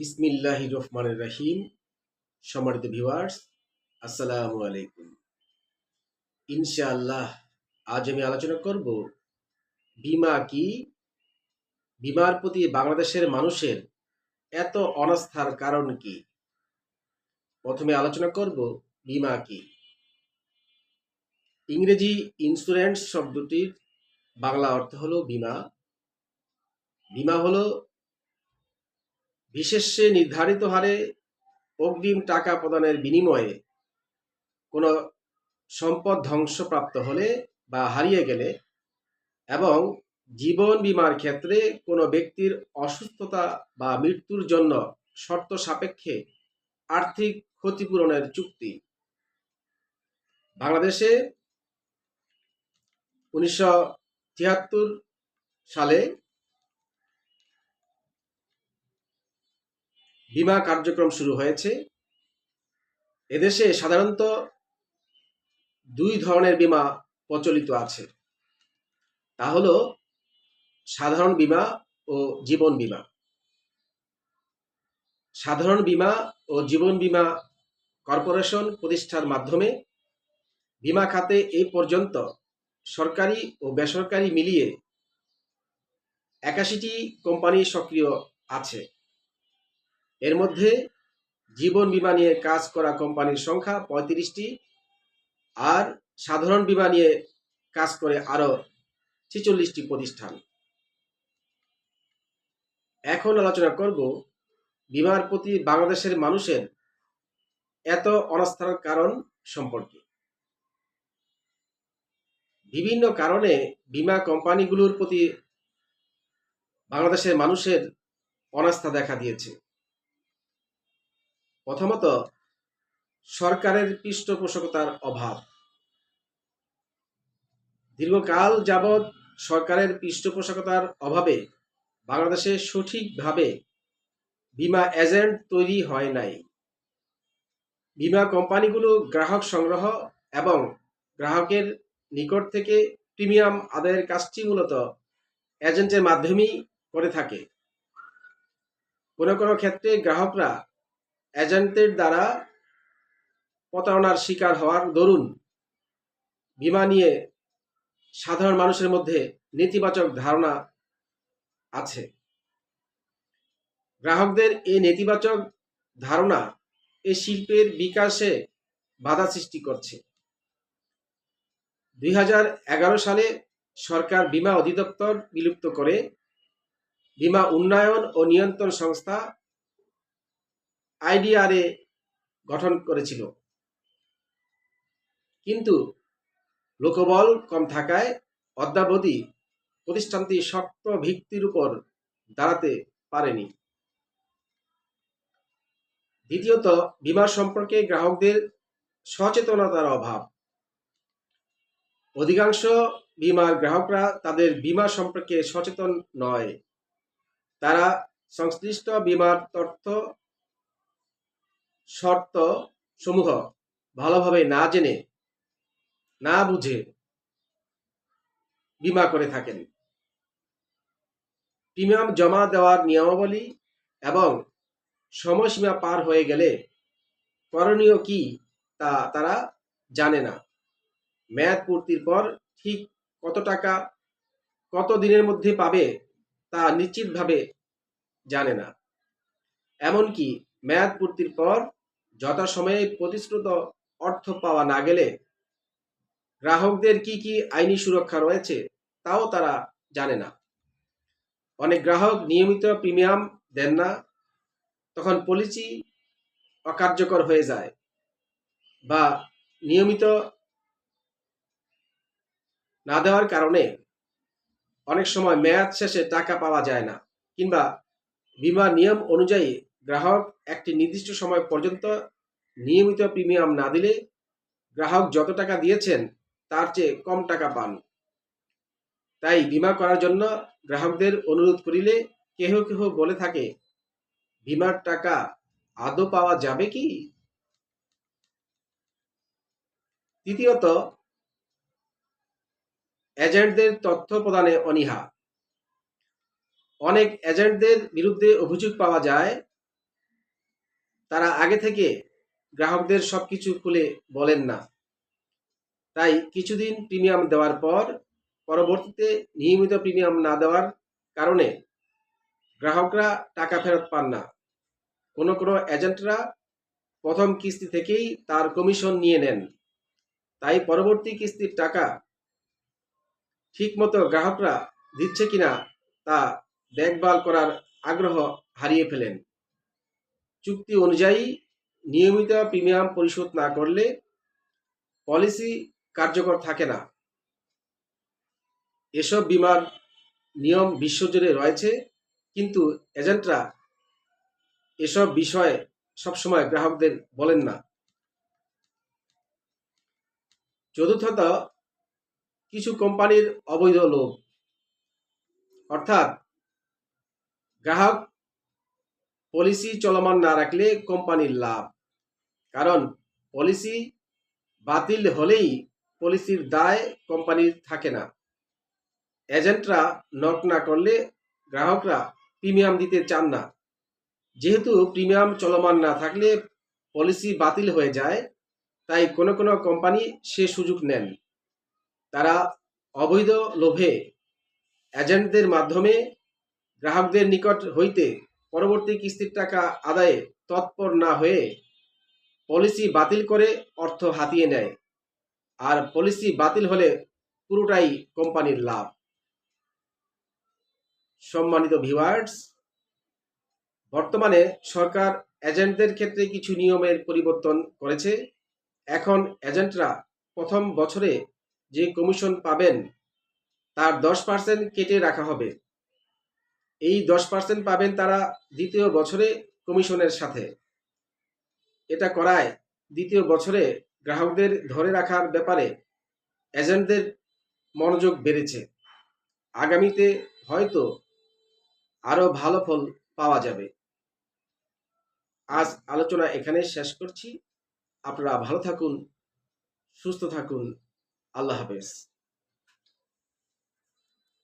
বিসমিল্লাহ রহমানের রাহিম। সম্মানিত ভিউয়ার্স, আসসালামু আলাইকুম। ইনশাআল্লাহ, আজ আমি আলোচনা করব বিমা কি? বিমার প্রতি বাংলাদেশের মানুষের এত অনাস্থার কারণ কি? প্রথমে আলোচনা করব বিমা কি। ইংরেজি ইন্স্যুরেন্স শব্দটির বাংলা অর্থ হলো বিমা। বিমা হলো বিশেষে নির্ধারিত হারে অগ্রিম টাকা প্রদানের বিনিময়ে কোনো সম্পদ ধ্বংসপ্রাপ্ত হলে বা হারিয়ে গেলে এবং জীবন বীমার ক্ষেত্রে কোনো ব্যক্তির অসুস্থতা বা মৃত্যুর জন্য শর্ত সাপেক্ষে আর্থিক ক্ষতিপূরণের চুক্তি। বাংলাদেশে উনিশশো তিয়াত্তর সালে বিমা কার্যক্রম শুরু হয়েছে। এদেশে সাধারণত দুই ধরনের বিমা প্রচলিত আছে। তা হলো সাধারণ বিমা ও জীবন বিমা। সাধারণ বিমা ও জীবন বিমা কর্পোরেশন প্রতিষ্ঠার মাধ্যমে বিমা খাতে এই পর্যন্ত সরকারি ও বেসরকারি মিলিয়ে একাশিটি কোম্পানি সক্রিয় আছে। এর মধ্যে জীবন বিমা নিয়ে কাজ করা কোম্পানির সংখ্যা পঁয়ত্রিশটি আর সাধারণ বীমা নিয়ে কাজ করে আরও ছেচল্লিশটি প্রতিষ্ঠান। এখন আলোচনা করব বিমার প্রতি বাংলাদেশের মানুষের এত অনাস্থার কারণ সম্পর্কে। বিভিন্ন কারণে বিমা কোম্পানিগুলোর প্রতি বাংলাদেশের মানুষের অনাস্থা দেখা দিয়েছে। প্রথমত, সরকারের পৃষ্ঠপোষকতার অভাব। দীর্ঘকাল যাবৎ সরকারের পৃষ্ঠপোষকতার অভাবে বাংলাদেশে সঠিকভাবে বিমা এজেন্ট তৈরি হয় নাই। বিমা কোম্পানিগুলো গ্রাহক সংগ্রহ এবং গ্রাহকের নিকট থেকে প্রিমিয়াম আদায়ের কাজটি মূলত এজেন্টের মাধ্যমেই করে থাকে। কোনো কোনো ক্ষেত্রে গ্রাহকরা এজেন্টের দ্বারা প্রতারণার শিকার হওয়ার দরুন বিমা নিয়ে সাধারণ মানুষের মধ্যে নেতিবাচক ধারণা আছে। গ্রাহকদের এই নেতিবাচক ধারণা এই শিল্পের বিকাশে বাধা সৃষ্টি করছে। দুই হাজার এগারো সালে সরকার বিমা অধিদপ্তর বিলুপ্ত করে বিমা উন্নয়ন ও নিয়ন্ত্রণ সংস্থা আইডিআরএ গঠন করেছিল। কিন্তু লোকবল কম থাকায় অদ্যাবধি প্রতিষ্ঠানটি শক্ত ভিত্তির উপর দাঁড়াতে পারেনি। দ্বিতীয়ত, বিমা সম্পর্কে গ্রাহকদের সচেতনতার অভাব। অধিকাংশ বিমার গ্রাহকরা তাদের বিমা সম্পর্কে সচেতন নয়। তারা সংশ্লিষ্ট বিমার তথ্য শর্ত সমূহ ভালোভাবে না জেনে, না বুঝে বিমা করে থাকেন। প্রিমিয়াম জমা দেওয়ার নিয়মাবলী এবং সময়সীমা পার হয়ে গেলে করণীয় কি তা তারা জানে না। মেয়াদ পূর্তির পর ঠিক কত টাকা কত দিনের মধ্যে পাবে তা নিশ্চিতভাবে জানে না। এমনকি মেয়াদ পূর্তির পর যথাসময়ে প্রতিশ্রুত অর্থ পাওয়া না গেলে গ্রাহকদের কি কি আইনি সুরক্ষা রয়েছে তাও তারা জানে না। অনেক গ্রাহক নিয়মিত প্রিমিয়াম দেন না, তখন পলিসি অকার্যকর হয়ে যায় বা নিয়মিত না দেওয়ার কারণে অনেক সময় মেয়াদ শেষে টাকা পাওয়া যায় না কিংবা বিমা নিয়ম অনুযায়ী গ্রাহক একটি নির্দিষ্ট সময় পর্যন্ত নিয়মিত প্রিমিয়াম না দিলে গ্রাহক যত টাকা দিয়েছেন, তার চেয়ে কম টাকা পান। তাই বিমা করার জন্য গ্রাহকদের অনুরোধ করিলে কেহ কেহ বলে থাকে, বিমার টাকা আদৌ পাওয়া যাবে কি? তৃতীয়ত, এজেন্টদের তথ্য প্রদানে অনীহা। অনেক এজেন্টদের বিরুদ্ধে অভিযোগ পাওয়া যায় তারা আগে থেকে গ্রাহকদের সবকিছু খুলে বলেন না। তাই কিছুদিন প্রিমিয়াম দেওয়ার পর পরবর্তীতে নিয়মিত প্রিমিয়াম না দেওয়ার কারণে গ্রাহকরা টাকা ফেরত পান না। কোনো কোনো এজেন্টরা প্রথম কিস্তি থেকেই তার কমিশন নিয়ে নেন। তাই পরবর্তী কিস্তির টাকা ঠিকমতো গ্রাহকরা দিচ্ছে কিনা তা দেখভাল করার আগ্রহ হারিয়ে ফেলেন। চুক্তি অনুযায়ী নিয়মিত প্রিমিয়াম পরিশোধ না করলে পলিসি কার্যকর থাকে না। এসব বিমার নিয়ম বিশ্বজুড়ে রয়েছে, কিন্তু এজেন্টরা এসব বিষয়ে সবসময় গ্রাহকদের বলেন না। চতুর্থত, কিছু কোম্পানির অবৈধ লোভ। অর্থাৎ গ্রাহক পলিসি চলমান না রাখলে কোম্পানির লাভ। কারণ পলিসি বাতিল হলেই পলিসির দায় কোম্পানির থাকে না। এজেন্টরা নক না করলে গ্রাহকরা প্রিমিয়াম দিতে চান না। যেহেতু প্রিমিয়াম চলমান না থাকলে পলিসি বাতিল হয়ে যায়, তাই কোনো কোনো কোম্পানি সে সুযোগ নেন। তারা অবৈধ লোভে এজেন্টদের মাধ্যমে গ্রাহকদের নিকট হইতে পরবর্তী কিস্তির টাকা আদায়ে তৎপর না হয়ে পলিসি বাতিল করে অর্থ হাতিয়ে নেয়। আর পলিসি বাতিল হলে পুরোটাই কোম্পানির লাভ। সম্মানিত ভিউয়ার্স, বর্তমানে সরকার এজেন্টদের ক্ষেত্রে কিছু নিয়মের পরিবর্তন করেছে। এখন এজেন্টরা প্রথম বছরে যে কমিশন পাবেন, তার দশ পার্সেন্ট কেটে রাখা হবে। এই দশ পার্সেন্ট পাবেন তারা দ্বিতীয় বছরে কমিশনের সাথে। এটা করায় দ্বিতীয় বছরে গ্রাহকদের ধরে রাখার ব্যাপারে এজেন্টদের মনোযোগ বেড়েছে। আগামীতে হয়তো আরও ভালো ফল পাওয়া যাবে। আজ আলোচনা এখানে শেষ করছি। আপনারা ভালো থাকুন, সুস্থ থাকুন। আল্লাহ হাফেজ।